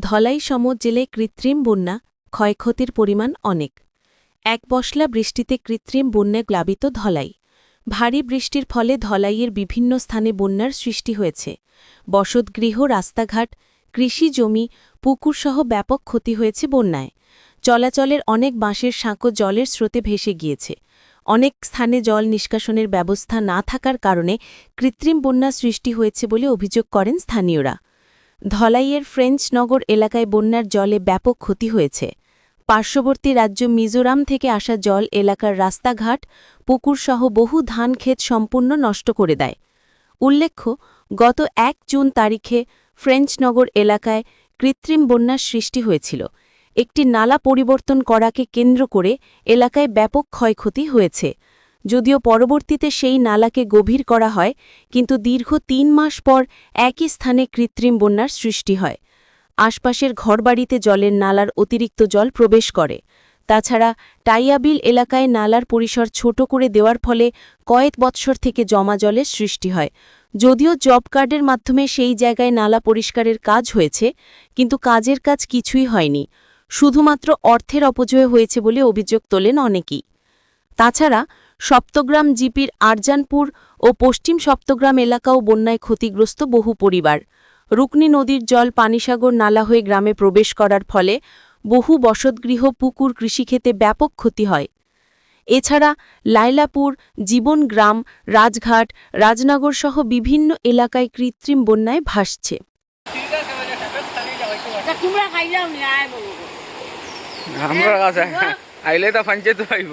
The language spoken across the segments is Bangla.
ধলাই সম জেলে কৃত্রিম বন্যা, ক্ষয়ক্ষতির পরিমাণ অনেক। এক বশলা বৃষ্টিতে কৃত্রিম বন্যা প্লাবিত ধলাই। ভারী বৃষ্টির ফলে ধলাইয়ের বিভিন্ন স্থানে বন্যার সৃষ্টি হয়েছে। বসতগৃহ, রাস্তাঘাট, কৃষি জমি, পুকুরসহ ব্যাপক ক্ষতি হয়েছে বন্যায়। চলাচলের অনেক বাঁশের সাঁকো জলের স্রোতে ভেসে গিয়েছে। অনেক স্থানে জল নিষ্কাশনের ব্যবস্থা না থাকার কারণে কৃত্রিম বন্যা সৃষ্টি হয়েছে বলে অভিযোগ করেন স্থানীয়রা। ধলাইয়ের ফ্রেঞ্চ নগর এলাকায় বন্যার জলে ব্যাপক ক্ষতি হয়েছে। পার্শ্ববর্তী রাজ্য মিজোরাম থেকে আসা জল এলাকার রাস্তাঘাট, পুকুরসহ বহু ধান ক্ষেত সম্পূর্ণ নষ্ট করে দেয়। উল্লেখ্য, গত এক জুন তারিখে ফ্রেঞ্চনগর এলাকায় কৃত্রিম বন্যার সৃষ্টি হয়েছিল। একটি নালা পরিবর্তন করাকে কেন্দ্র করে এলাকায় ব্যাপক ক্ষয়ক্ষতি হয়েছে। যদিও পরবর্তীতে সেই নালাকে গভীর করা হয়, কিন্তু দীর্ঘ তিন মাস পর একই স্থানে কৃত্রিম বন্যার সৃষ্টি হয়। আশপাশের ঘরবাড়িতে জলের নালার অতিরিক্ত জল প্রবেশ করে। তাছাড়া টাইয়াবিল এলাকায় নালার পরিসর ছোট করে দেওয়ার ফলে কয়েক বৎসর থেকে জমা জলের সৃষ্টি হয়। যদিও জব কার্ডের মাধ্যমে সেই জায়গায় নালা পরিষ্কারের কাজ হয়েছে, কিন্তু কাজের কাজ কিছুই হয়নি। শুধুমাত্র অর্থের অপচয় হয়েছে বলে অভিযোগ তোলেন অনেকেই। তাছাড়া সপ্তগ্রাম জিপির আরজানপুর ও পশ্চিম সপ্তগ্রাম এলাকাও বন্যায় ক্ষতিগ্রস্ত বহু পরিবার। রুকনি নদীর জল পানিসাগর নালা হয়ে গ্রামে প্রবেশ করার ফলে বহু বসতগৃহ পুকুর কৃষিক্ষেতে ব্যাপক ক্ষতি হয়। এছাড়া লাইলাপুর জীবন গ্রাম রাজঘাট রাজনগর সহ বিভিন্ন এলাকায় কৃত্রিম বন্যায় ভাসছে। আমরা কাছে আইলে তো পঞ্চায়েত পাইব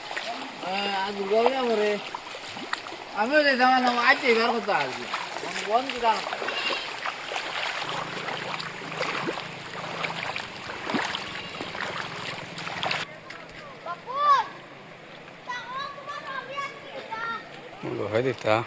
ಅದು ಗೌರಿ ಅವರೇ ಆಮೇಲೆ ನಾವು ಆಚೆ ಬರ್ಕೊತಾ ಅದು ಒಂದು ಒಂದು ಕಾಣ Lo edita.